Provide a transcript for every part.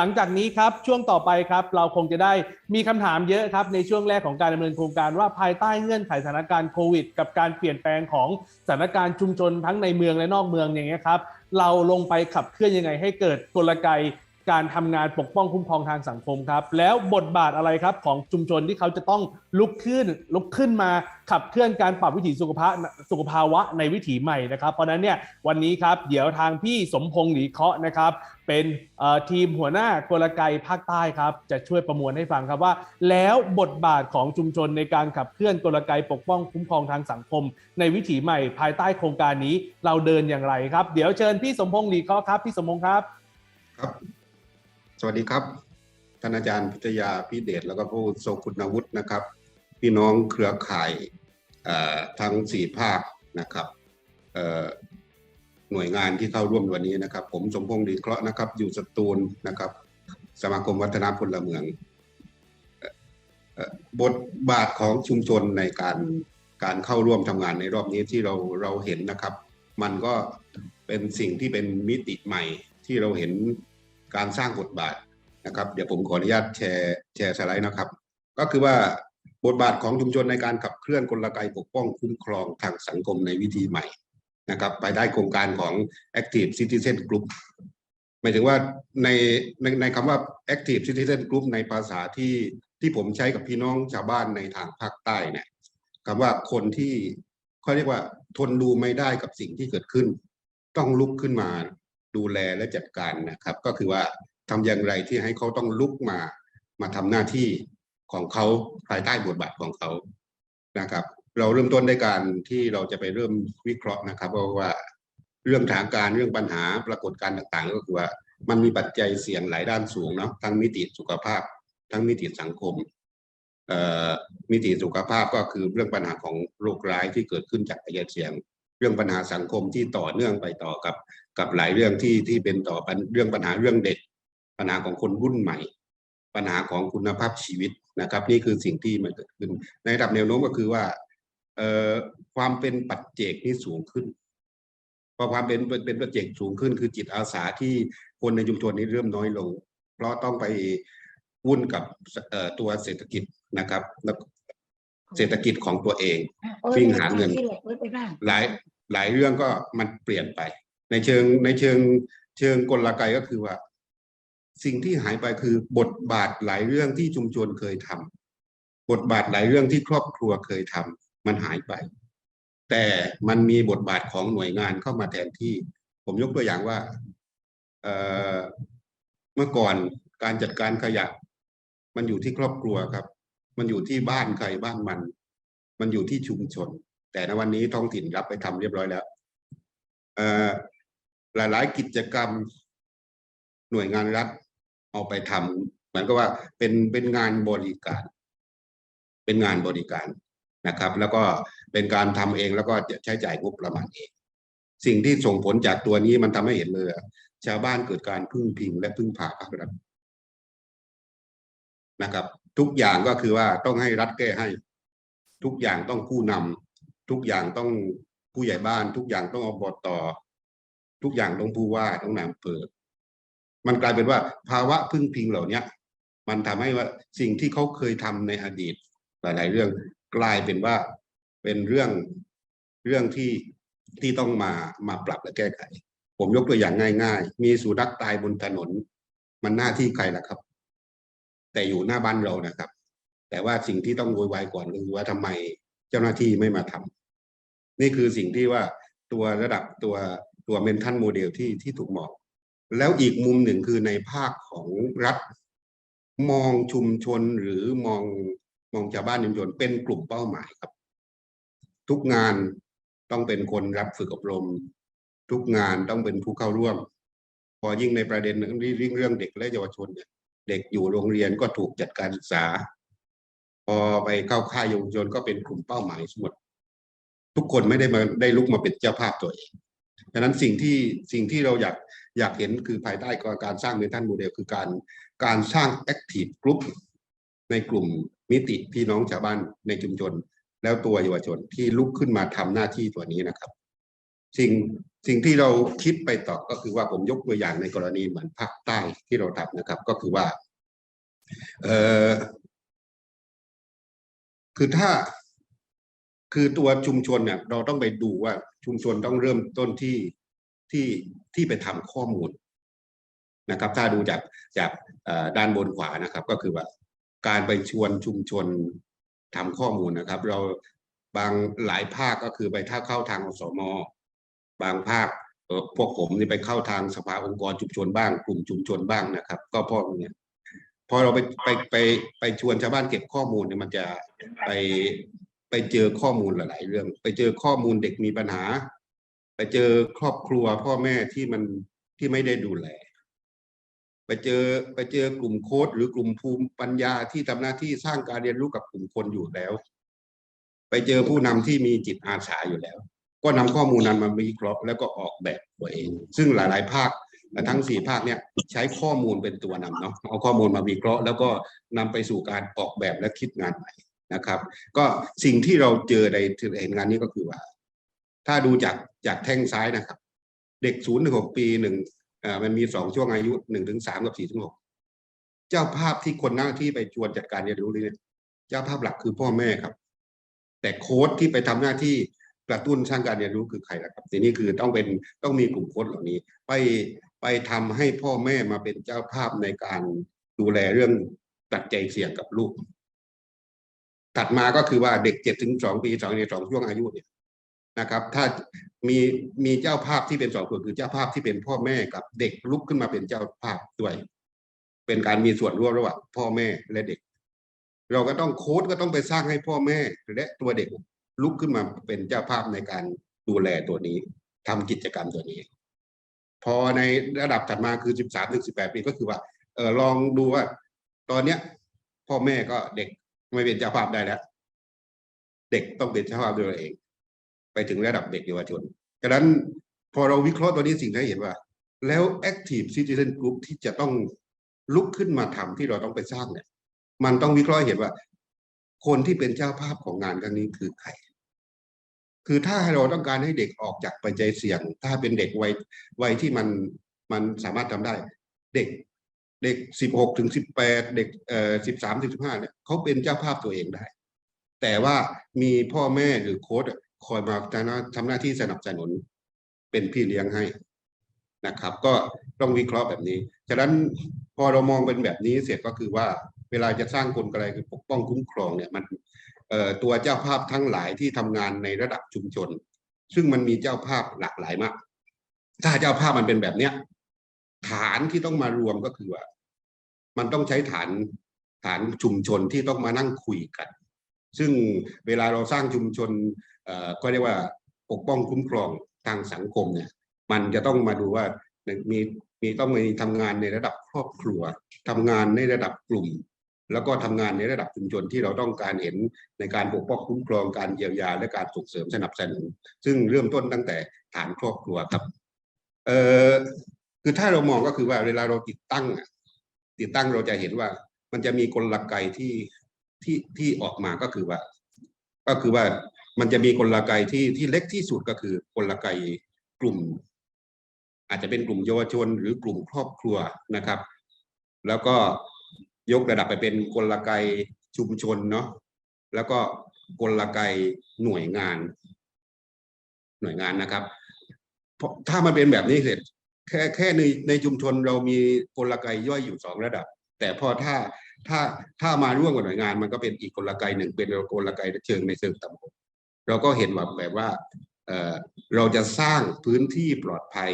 หลังจากนี้ครับช่วงต่อไปครับ เราคงจะได้มีคำถามเยอะครับ ในช่วงแรกของการดำเนินโครงการว่าภายใต้เงื่อนไขสถานการณ์โควิด กับการเปลี่ยนแปลงของสถานการณ์ชุมชนทั้งในเมืองและนอกเมืองอย่างเงี้ยครับเราลงไปขับเคลื่อนยังไงให้เกิดกลไก การทำงานปกป้องคุ้มครองทางสังคมครับ แล้วบทบาทอะไรครับของชุมชนที่เขาจะต้องลุกขึ้นลุกขึ้นมาขับเคลื่อนการปรับวิถีสุขภาพสุขภาวะในวิถีใหม่นะครับ เพราะนั้นเนี่ยวันนี้ครับเดี๋ยวทางพี่สมพงษ์หลีเคาะนะครับ เป็นทีมหัวหน้ากลไกภาคใต้ครับ จะช่วยประมวลให้ฟังครับว่า แล้วบทบาทของชุมชนในการขับเคลื่อนกลไกปกป้องคุ้มครองทางสังคม ในวิถีใหม่ ภายใต้โครงการนี้เราเดินอย่างไรครับ เดี๋ยวเชิญพี่สมพงษ์หลีเคาะครับพี่สมพงษ์ครับครับ สวัสดีครับ ท่านอาจารย์พิทยาพิเดชแล้วก็ผู้ทรงคุณวุฒินะครับ พี่น้องเครือข่ายทั้งสี่ภาคนะครับหน่วยงานที่เข้าร่วมวันนี้นะครับ ผมสมพงษ์ดีเคราะห์นะครับ อยู่สตูลนะครับ สมาคมวัฒนพลเมืองออบทบาทของชุมชนในการการเข้าร่วมทำงานในรอบนี้ที่เราเราเห็นนะครับ มันก็เป็นสิ่งที่เป็นมิติใหม่ที่เราเห็น การสร้างบทบาทนะครับ เดี๋ยวผมขออนุญาตแชร์แชร์สไลด์นะครับ ก็คือว่าบทบาทของชุมชนในการขับเคลื่อนกลไกปกป้องคุ้มครองทางสังคมในวิธีใหม่นะครับภายใต้โครงการของ Active Citizen Group หมายถึงว่าในในในคำว่า Active Citizen Group ในภาษาที่ที่ผมใช้กับพี่น้องชาวบ้านในทางภาคใต้เนี่ยคำว่าคนที่เขาเรียกว่าทนดูไม่ได้กับสิ่งที่เกิดขึ้น ต้องลุกขึ้นมา ดูแลและจัดการนะครับ ก็คือว่าทำอย่างไรที่ให้เขาต้องลุกมามาทำหน้าที่ของเขาภายใต้บทบาทของเขานะครับ เราเริ่มต้นด้วยการที่เราจะไปเริ่มวิเคราะห์นะครับว่าวาเรื่องทางการเรื่องปัญหาปรากฏการณ์ต่างๆ ก็คือว่ามันมีปัจจัยเสี่ยงหลายด้านสูงเนาะทั้งมิติสุขภาพ ทั้งมิติสังคมเอ่อมิติสุขภาพก็คือเรื่องปัญหาของโรคร้ายที่เกิดขึ้นจากปัจจัยเสี่ยง เรื่องปัญหาสังคมที่ต่อเนื่องไปต่อกับ กับหลายเรื่องที่ที่เป็นต่อปัญเรื่องปัญหาเรื่องเด็ก ปัญหาของคนรุ่นใหม่ ปัญหาของคุณภาพชีวิตนะครับ นี่คือสิ่งที่มันเกิดขึ้น ในระดับแนวโน้มก็คือว่าเอ่อความเป็นปัจเจกนี่สูงขึ้นพอความเป็นเป็นเป็นปัจเจกสูงขึ้น คือจิตอาสาที่คนในชุมชนนี้เริ่มน้อยลง เพราะต้องไปวุ่นกับเอ่อตัวเศรษฐกิจนะครับแล้วเศรษฐกิจของตัวเองวิ่งหาเงินหลายหลายเรื่องก็มันเปลี่ยนไป ในเชิงในเชิงเชิงกลไกก็คือว่า สิ่งที่หายไปคือบทบาทหลายเรื่องที่ชุมชนเคยทำบทบาทหลายเรื่องที่ครอบครัวเคยทำมันหายไป แต่มันมีบทบาทของหน่วยงานเข้ามาแทนที่ ผมยกตัวอย่างว่าเเมื่อก่อนการจัดการขยะ มันอยู่ที่ครอบครัวครับ มันอยู่ที่บ้านใครบ้านมัน มันอยู่ที่ชุมชน แต่ในวันนี้ท้องถิ่นรับไปทำเรียบร้อยแล้ว หลาย ๆ กิจกรรมหน่วยงานรัฐเอาไปทำเหมือนกับว่าเป็นเป็นงานบริการ เป็นงานบริการนะครับ แล้วก็เป็นการทำเองแล้วก็จะใช้จ่ายงบประมาณเอง สิ่งที่ส่งผลจากตัวนี้มันทำให้เห็นเลยชาวบ้านเกิดการพึ่งพิงและพึ่งพาภาครัฐนะครับ ทุกอย่างก็คือว่าต้องให้รัฐแก้ให้ ทุกอย่างต้องผู้นำทุกอย่างต้องผู้ใหญ่บ้าน ทุกอย่างต้องอบต ทุกอย่างต้องผู้ว่าต้องนายอำเภอมันกลายเป็นว่าภาวะพึ่งพิงเหล่านี้มันทำให้ว่าสิ่งที่เขาเคยทำในอดีตหลาย ๆ เรื่องกลายเป็นว่าเป็นเรื่องเรื่องที่ที่ต้องมามาปรับและแก้ไข ผมยกตัวอย่างง่าย ๆ มีสุนัขตายบนถนน มันหน้าที่ใครล่ะครับ แต่อยู่หน้าบ้านเรานะครับ แต่ว่าสิ่งที่ต้องโวยวายก่อนก็คือว่าทำไมเจ้าหน้าที่ไม่มาทำนี่คือสิ่งที่ว่าตัวระดับตัว ตัวเมนทันโมเดลที่ที่ถูกมอง แล้วอีกมุมหนึ่งคือในภาคของรัฐ มองชุมชนหรือมองมองชาวบ้านชุมชนเป็นกลุ่มเป้าหมายครับ ทุกงานต้องเป็นคนรับฝึกอบรม ทุกงานต้องเป็นผู้เข้าร่วม พอยิ่งในประเด็นเรื่องเรื่องเด็กและเยาวชนเนี่ยเด็กอยู่โรงเรียนก็ถูกจัดการศึกษา พอไปเข้าค่ายเยาวชนก็เป็นกลุ่มเป้าหมายทั้งหมด ทุกคนไม่ได้มาได้ลุกมาเป็นเจ้าภาพตัวเอง ดังนั้นสิ่งที่สิ่งที่เราอยากอยากเห็นคือภายใต้การสร้างเมทัลโมเดลคือการการสร้างแอคทีฟกลุ่มในกลุ่มมิติพี่น้องชาวบ้านในชุมชน แล้วตัวเยาวชนที่ลุกขึ้นมาทำหน้าที่ตัวนี้นะครับ สิ่งสิ่งที่เราคิดไปต่อก็คือว่าผมยกตัวอย่างในกรณีเหมือนภาคใต้ที่เราทำนะครับ ก็คือว่าเออคือถ้า คือตัวชุมชนเนี่ยเราต้องไปดูว่าชุมชนต้องเริ่มต้นที่ที่ที่ไปทำข้อมูลนะครับ ถ้าดูจากจากด้านบนขวานะครับ ก็คือว่าการไปชวนชุมชนทำข้อมูลนะครับ เราบางหลายภาคก็คือไปถ้าเข้าทางอสมบางภาคพวกผมนี่ไปเข้าทางสภาองค์กรชุมชนบ้างกลุ่มชุมชนบ้างนะครับ ก็เพราะเนี่ยพอเราไปไปไปไปชวนชาวบ้านเก็บข้อมูลเนี่ยมันจะไป ไปเจอข้อมูลหลาย ๆ เรื่อง ไปเจอข้อมูลเด็กมีปัญหา ไปเจอครอบครัวพ่อแม่ที่มันที่ไม่ได้ดูแล ไปเจอไปเจอกลุ่มโค้ดหรือกลุ่มภูมิปัญญาที่ทำหน้าที่สร้างการเรียนรู้กับกลุ่มคนอยู่แล้ว ไปเจอผู้นำที่มีจิตอาสาอยู่แล้ว ก็นำข้อมูลนั้นมาวิเคราะห์แล้วก็ออกแบบตัวเอง ซึ่งหลาย ๆ ภาคทั้งสี่ภาคเนี่ยใช้ข้อมูลเป็นตัวนำเนาะเอาข้อมูลมาวิเคราะห์ แล้วก็นำไปสู่การออกแบบและคิดงานใหม่ นะครับ ก็สิ่งที่เราเจอในเห็นงานนี้ก็คือว่า ถ้าดูจากจากแท่งซ้ายนะครับ เด็กศูนย์ถึงหกปีหนึ่งอ่ามันมีสองช่วงอายุหนึ่งถึงสามกับสี่ถึงหกเจ้าภาพที่คนหน้าที่ไปชวนจัดการเรียนรู้นี่เจ้าภาพหลักคือพ่อแม่ครับ แต่โค้ดที่ไปทำหน้าที่กระตุ้นสร้างการเรียนรู้คือใครล่ะครับทีนี้คือต้องเป็นต้องมีกลุ่มโค้ดเหล่านี้ ไปไปทำให้พ่อแม่มาเป็นเจ้าภาพในการดูแลเรื่องตัดใจเสี่ยงกับลูก ถัดมาก็คือว่าเด็กเจ็ดถึงสองปีสองในสองช่วงอายุเนี่ยนะครับ ถ้ามีมีเจ้าภาพที่เป็นสองส่วนคือเจ้าภาพที่เป็นพ่อแม่กับเด็กลุกขึ้นมาเป็นเจ้าภาพด้วย เป็นการมีส่วนร่วมระหว่างพ่อแม่และเด็ก เราก็ต้องโค้ดก็ต้องไปสร้างให้พ่อแม่และตัวเด็กลุกขึ้นมาเป็นเจ้าภาพในการดูแลตัวนี้ทำกิจกรรมตัวนี้ พอในระดับถัดมาคือสิบสามถึงสิบแปดปีก็คือว่าเออลองดูว่า ตอนเนี้ยพ่อแม่ก็เด็ก ไม่เป็นเจ้าภาพได้แล้ว เด็กต้องเป็นเจ้าภาพด้วยตัวเอง ไปถึงระดับเด็กเยาวชนฉะนั้นพอเราวิเคราะห์ตัวนี้สิ่งที่เห็นว่า แล้ว active citizen group ที่จะต้องลุกขึ้นมาทำที่เราต้องไปสร้างเนี่ย มันต้องวิเคราะห์เห็นว่า คนที่เป็นเจ้าภาพของงานครั้งนี้คือใครคือถ้าเราต้องการให้เด็กออกจากปัจจัยเสี่ยง ถ้าเป็นเด็กวัยวัยที่มันมันสามารถทำได้ เด็ก เด็กสิบหกถึงสิบแปดเด็กเอ่อสิบสามถึงสิบห้าเนี่ยเขาเป็นเจ้าภาพตัวเองได้ แต่ว่ามีพ่อแม่หรือโค้ชคอยมาทำหน้าทำหน้าที่สนับสนุนเป็นพี่เลี้ยงให้นะครับ ก็ต้องวิเคราะห์แบบนี้ฉะนั้นพอเรามองเป็นแบบนี้เสร็จก็คือว่าเวลาจะสร้างกลไกคือปกป้องคุ้มครองเนี่ยมันเอ่อตัวเจ้าภาพทั้งหลายที่ทำงานในระดับชุมชน ซึ่งมันมีเจ้าภาพหลากหลายมาก ถ้าเจ้าภาพมันเป็นแบบเนี้ย ฐานที่ต้องมารวมก็คือว่า มันต้องใช้ฐานฐานชุมชนที่ต้องมานั่งคุยกัน ซึ่งเวลาเราสร้างชุมชนก็เรียกว่าปกป้องคุ้มครองทางสังคมเนี่ย มันจะต้องมาดูว่ามีมีต้องมีทำงานในระดับครอบครัวทำงานในระดับกลุ่ม แล้วก็ทำงานในระดับชุมชนที่เราต้องการเห็นในการปกป้องคุ้มครองการเยียวยาและการส่งเสริมสนับสนุน ซึ่งเริ่มต้นตั้งแต่ฐานครอบครัวครับเอ่อ คือถ้าเรามองก็คือว่าเวลาเราติดตั้งติดตั้งเราจะเห็นว่ามันจะมีกลไกที่ที่ที่ออกมาก็คือว่า ก็คือว่ามันจะมีกลไกที่ที่เล็กที่สุดก็คือกลไกกลุ่ม อาจจะเป็นกลุ่มเยาวชน หรือกลุ่มครอบครัวนะครับ แล้วก็ยกระดับไปเป็นกลไกชุมชนเนาะแล้วก็กลไกหน่วยงาน หน่วยงานนะครับ เพราะถ้ามันเป็นแบบนี้เสร็จ แค่แค่ในในชุมชนเรามีกลไกย่อยอยู่สองระดับ แต่พอถ้าถ้าถ้ามาร่วมกับหน่วยงานมันก็เป็นอีกกลไกหนึ่งเป็นกลไกเชิงในเชิงตำบลเราก็เห็นว่าแบบว่าเออเราจะสร้างพื้นที่ปลอดภัย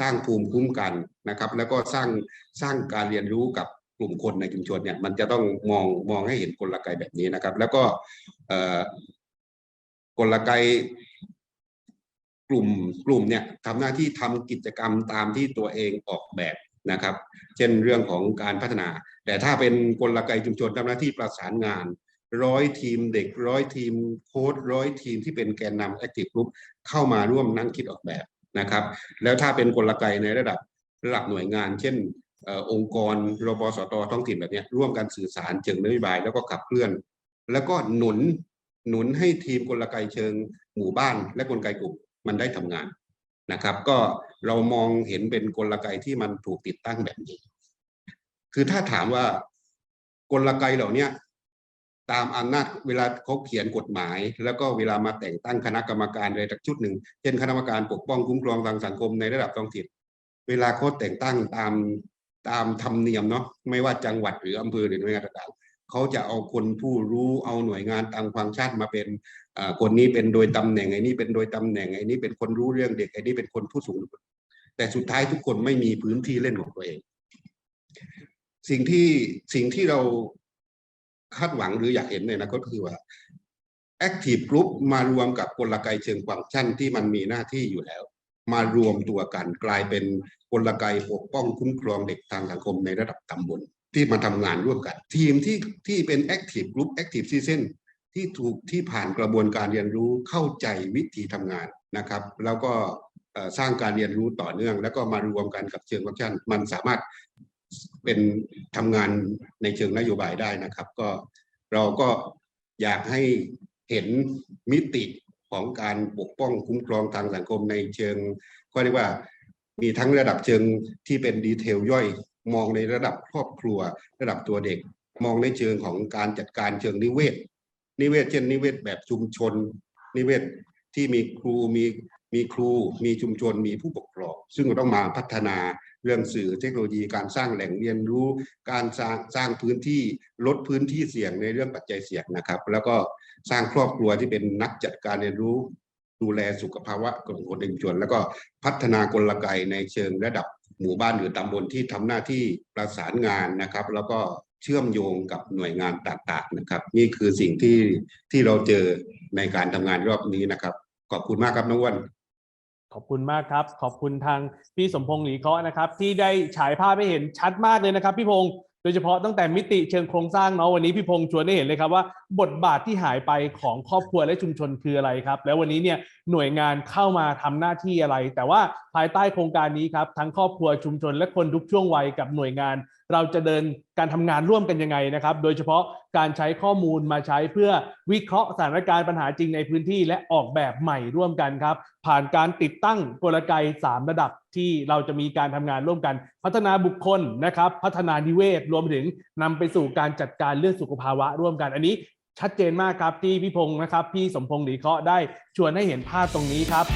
สร้างภูมิคุ้มกันนะครับ แล้วก็สร้างสร้างการเรียนรู้กับกลุ่มคนในชุมชนเนี่ยมันจะต้องมองมองให้เห็นกลไกแบบนี้นะครับ แล้วก็กลไก กลุ่มกลุ่มเนี่ยทำหน้าที่ทำกิจกรรมตามที่ตัวเองออกแบบนะครับ เช่นเรื่องของการพัฒนา แต่ถ้าเป็นกลไกชุมชนทำหน้าที่ประสานงานร้อยทีมเด็กร้อยทีมโค้ดร้อยทีมที่เป็นแกนนำแอคทีฟกรุ๊ปเข้ามาร่วมนั่งคิดออกแบบนะครับ แล้วถ้าเป็นกลไกในระดับระดับหน่วยงาน เช่นอองค์กรรบสตท้องถิ่นแบบนี้ร่วมกันสื่อสารเชิงนโยบายแล้วก็ขับเคลื่อน แล้วก็หนุนหนุนให้ทีมกลไกเชิงหมู่บ้านและกลไกกลุ่ม มันได้ทำงานนะครับ ก็เรามองเห็นเป็นกลไกที่มันถูกติดตั้งแบบนี้ คือถ้าถามว่ากลไกเหล่านี้ตามอำนาจเวลาเขาเขียนกฎหมาย แล้วก็เวลามาแต่งตั้งคณะกรรมการอะไรสักชุดหนึ่งเช่นคณะกรรมการปกป้องคุ้มครองทางสังคมในระดับท้องถิ่นเวลาเขาแต่งตั้งตามตามธรรมเนียมเนาะไม่ว่าจังหวัดหรืออำเภอหรือหน่วยงานต่างๆ เขาจะเอาคนผู้รู้เอาหน่วยงานตามฟังก์ชันมาเป็นคนนี้เป็นโดยตำแหน่งไอ้นี่เป็นโดยตำแหน่งไอ้นี่เป็นคนรู้เรื่องเด็กไอ้นี่เป็นคนผู้สูง แต่สุดท้ายทุกคนไม่มีพื้นที่เล่นของตัวเอง สิ่งที่สิ่งที่เราคาดหวังหรืออยากเห็นเนี่ยนะก็คือว่า Active Group มารวมกับกลไกเชิงฟังก์ชันที่มันมีหน้าที่อยู่แล้ว มารวมตัวกันกลายเป็นกลไกปกป้องคุ้มครองเด็กทางสังคมในระดับตำบล ที่มาทำงานร่วมกัน ทีมที่ที่เป็น Active Group Active Citizen ที่ถูกที่ผ่านกระบวนการเรียนรู้เข้าใจวิธีทำงานนะครับ แล้วก็สร้างการเรียนรู้ต่อเนื่อง แล้วก็มารวมกันกับเชิงฟังชันมันสามารถเป็นทำงานในเชิงนโยบายได้นะครับ ก็เราก็อยากให้เห็นมิติของการปกป้องคุ้มครองทางสังคมในเชิงก็เรียกว่ามีทั้งระดับเชิงที่เป็นดีเทลย่อย มองในระดับครอบครัว ระดับตัวเด็ก มองในเชิงของการจัดการเชิงนิเวศ นิเวศเช่นนิเวศแบบชุมชน นิเวศที่มีครูมีมีครู มีชุมชนมีผู้ปกครอง ซึ่งเราต้องมาพัฒนาเรื่องสื่อเทคโนโลยีการสร้างแหล่งเรียนรู้ การสร้างสร้างพื้นที่ลดพื้นที่เสี่ยงในเรื่องปัจจัยเสี่ยงนะครับ แล้วก็สร้างครอบครัวที่เป็นนักจัดการเรียนรู้ ดูแลสุขภาวะของคนในชุมชนแล้วก็พัฒนากลไกในเชิงระดับ หมู่บ้านหรือตำบลที่ทำหน้าที่ประสานงานนะครับ แล้วก็เชื่อมโยงกับหน่วยงานต่างๆนะครับ นี่คือสิ่งที่ที่เราเจอในการทำงานรอบนี้นะครับ ขอบคุณมากครับน้องวันขอบคุณมากครับ ขอบคุณทางพี่สมพงษ์หลีเคาะนะครับ ที่ได้ฉายภาพให้เห็นชัดมากเลยนะครับ พี่พงษ์ ดยเฉพาะตั้งแต่มิติเชิงโครงสร้างเนาะวันนี้พี่พงษ์ชวนได้เห็นเลยครับว่า บทบาทที่หายไปของครอบครัวและชุมชนคืออะไรครับ แล้ววันนี้เนี่ยหน่วยงานเข้ามาทำหน้าที่อะไร แต่ว่าภายใต้โครงการนี้ครับทั้งครอบครัวชุมชนและคนทุกช่วงวัยกับหน่วยงาน เราจะเดินการทำงานร่วมกันยังไงนะครับ โดยเฉพาะการใช้ข้อมูลมาใช้เพื่อวิเคราะห์สถานการณ์ปัญหาจริงในพื้นที่ และออกแบบใหม่ร่วมกันครับ ผ่านการติดตั้งกลไก 3 ระดับที่เราจะมีการทำงานร่วมกัน พัฒนาบุคคลนะครับ พัฒนานิเวศรวมถึงนำไปสู่การจัดการเรื่องสุขภาวะร่วมกันอันนี้ชัดเจนมากครับที่พี่พงศ์นะครับ พี่สมพงศ์หลีเคาะได้ชวนให้เห็นภาพตรงนี้ครับ